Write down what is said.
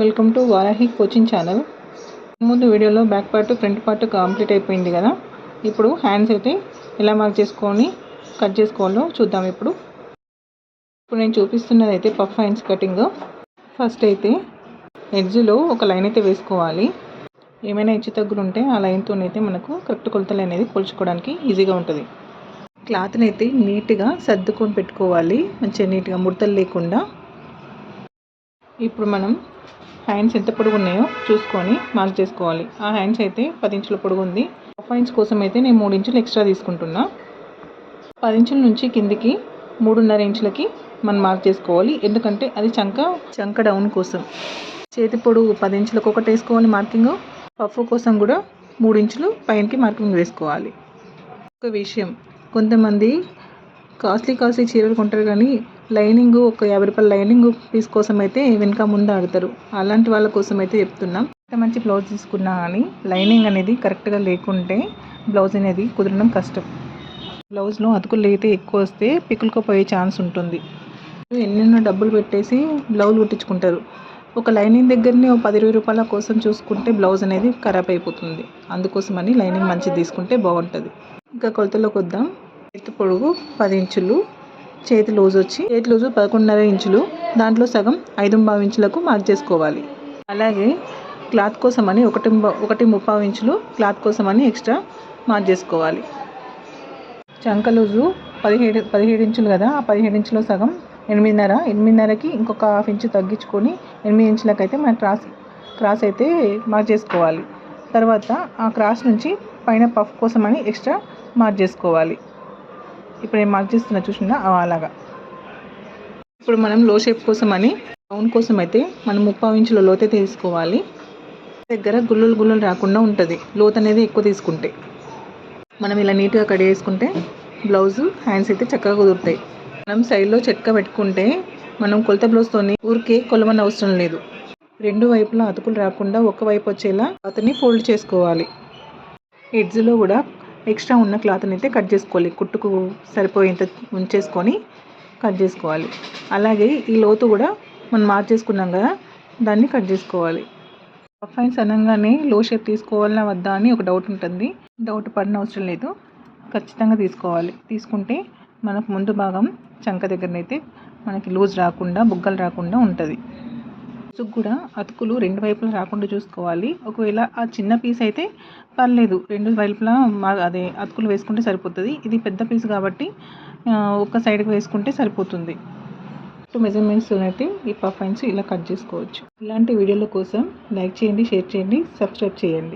Welcome to Varahi coaching channel. ముందు వీడియోలో back part front part complete అయిపోయింది కదా? ఇప్పుడు హ్యాండ్స్ అయితే ఎలా మార్క్ చేసుకొని కట్ చేసుకోవాలో చూద్దాం ఇప్పుడు. ఇప్పుడు నేను చూపిస్తున్నది అయితే పఫ్ హ్యాండ్స్ కటింగ్. ఫస్ట్ అయితే ఎడ్జ్లో ఒక లైన్ అయితే వేసుకోవాలి. ఏమైనా హెచ్చు తగ్గులు ఉంటే ఆ లైన్తోనైతే మనకు కరెక్ట్ కొలతలు అనేది కొలుచుకోవడానికి ఈజీగా ఉంటుంది. క్లాత్ని అయితే నీట్గా సర్దుకొని పెట్టుకోవాలి. మంచిగా నీట్గా ముడతలు లేకుండా ఇప్పుడు మనం హ్యాండ్స్ ఎంత పొడుగు ఉన్నాయో చూసుకొని మార్క్ చేసుకోవాలి. ఆ హ్యాండ్స్ అయితే పది ఇంచుల పొడుగు ఉంది. హాఫ్ ఇంచ్ కోసం అయితే నేను మూడు ఇంచులు ఎక్స్ట్రా తీసుకుంటున్నా. పది ఇంచుల నుంచి కిందికి మూడున్నర ఇంచులకి మనం మార్క్ చేసుకోవాలి. ఎందుకంటే అది చంక చంక డౌన్ కోసం. చేతి పొడుగు పది ఇంచులకు ఒకటి వేసుకోవాలి మార్కింగ్. పఫ్ కోసం కూడా మూడు ఇంచులు పైనకి మార్కింగ్ వేసుకోవాలి. ఒక విషయం కొంతమంది కాస్ట్లీ కాస్ట్లీ చీరలు కొంటారు కానీ లైనింగ్ ఒక యాభై రూపాయల లైనింగ్ పీస్ కోసం అయితే వెనుక ముందు ఆడతారు. అలాంటి వాళ్ళ కోసం అయితే చెప్తున్నాం. ఎంత మంచి బ్లౌజ్ తీసుకున్నా కానీ లైనింగ్ అనేది కరెక్ట్గా లేకుంటే బ్లౌజ్ అనేది కుదరడం కష్టం. బ్లౌజ్లో అతుకులు అయితే ఎక్కువ వస్తే పిక్కులుకుపోయే ఛాన్స్ ఉంటుంది. ఎన్నెన్నో డబ్బులు పెట్టేసి బ్లౌజ్ కుట్టించుకుంటారు. ఒక లైనింగ్ దగ్గరనే ఒక పది ఇరవై రూపాయల కోసం చూసుకుంటే బ్లౌజ్ అనేది ఖరాబ్ అయిపోతుంది. అందుకోసమని లైనింగ్ మంచిది తీసుకుంటే బాగుంటుంది. ఇంకా కొలతలోకి వద్దాం. చేతి పొడుగు పది ఇంచులు చేతి లూజ్ వచ్చి చేతి లూజు పదకొండున్నర ఇంచులు. దాంట్లో సగం ఐదు బావు ఇంచులకు మార్క్ చేసుకోవాలి. అలాగే క్లాత్ కోసం అని ఒకటి ఒకటి ముప్పావు ఇంచులు క్లాత్ కోసం అని ఎక్స్ట్రా మార్క్ చేసుకోవాలి. చంక లూజు పదిహేడు పదిహేడు ఇంచులు కదా ఆ పదిహేడు ఇంచులో సగం ఎనిమిదిన్నర. ఎనిమిదిన్నరకి ఇంకొక హాఫ్ ఇంచు తగ్గించుకొని ఎనిమిది ఇంచులకైతే మన క్రాస్ క్రాస్ అయితే మార్క్ చేసుకోవాలి. తర్వాత ఆ క్రాస్ నుంచి పైన పఫ్ కోసం అని ఎక్స్ట్రా మార్క్ చేసుకోవాలి. ఇప్పుడు నేను మార్క్ చేస్తున్నా చూసిందా అలాగా. ఇప్పుడు మనం లో షేప్ కోసం అని రౌండ్ కోసం అయితే మనం ముప్పావు ఇంచుల లోతే తీసుకోవాలి. దగ్గర గుల్లులు గుల్లులు రాకుండా ఉంటుంది. లోత్ అనేది ఎక్కువ తీసుకుంటే. మనం ఇలా నీట్గా కట్ చేసుకుంటే బ్లౌజు హ్యాండ్స్ అయితే చక్కగా కుదురుతాయి. మనం సైడ్లో చెక్క పెట్టుకుంటే మనం కొలత బ్లౌజ్తోని ఊరికే కొలమని అవసరం లేదు. రెండు వైపులా అతుకులు రాకుండా ఒక వైపు వచ్చేలా అతన్ని ఫోల్డ్ చేసుకోవాలి. ఎడ్జ్లో కూడా ఎక్స్ట్రా ఉన్న క్లాత్ని అయితే కట్ చేసుకోవాలి. కుట్టుకు సరిపోయేంత ఉంచేసుకొని కట్ చేసుకోవాలి. అలాగే ఈ లోతు కూడా మనం మార్చేసుకున్నాం కదా దాన్ని కట్ చేసుకోవాలి. ఫైన్స్ అనగానే లో షేప్ తీసుకోవాలన్నా వద్దా అని ఒక డౌట్ ఉంటుంది. డౌట్ పడిన అవసరం లేదు. ఖచ్చితంగా తీసుకోవాలి. తీసుకుంటే మనకు ముందు భాగం చంక దగ్గరనైతే మనకి లూజ్ రాకుండా బుగ్గలు రాకుండా ఉంటుంది. పీసుకు కూడా అతుకులు రెండు వైపులా రాకుండా చూసుకోవాలి. ఒకవేళ ఆ చిన్న పీస్ అయితే పర్లేదు. రెండు వైపులా మా అదే అతుకులు వేసుకుంటే సరిపోతుంది. ఇది పెద్ద పీస్ కాబట్టి ఒక సైడ్కి వేసుకుంటే సరిపోతుంది. టూ మెజర్మెంట్స్ అయితే ఈ పఫైన్స్ ఇలా కట్ చేసుకోవచ్చు. ఇలాంటి వీడియోల కోసం లైక్ చేయండి షేర్ చేయండి సబ్స్క్రైబ్ చేయండి.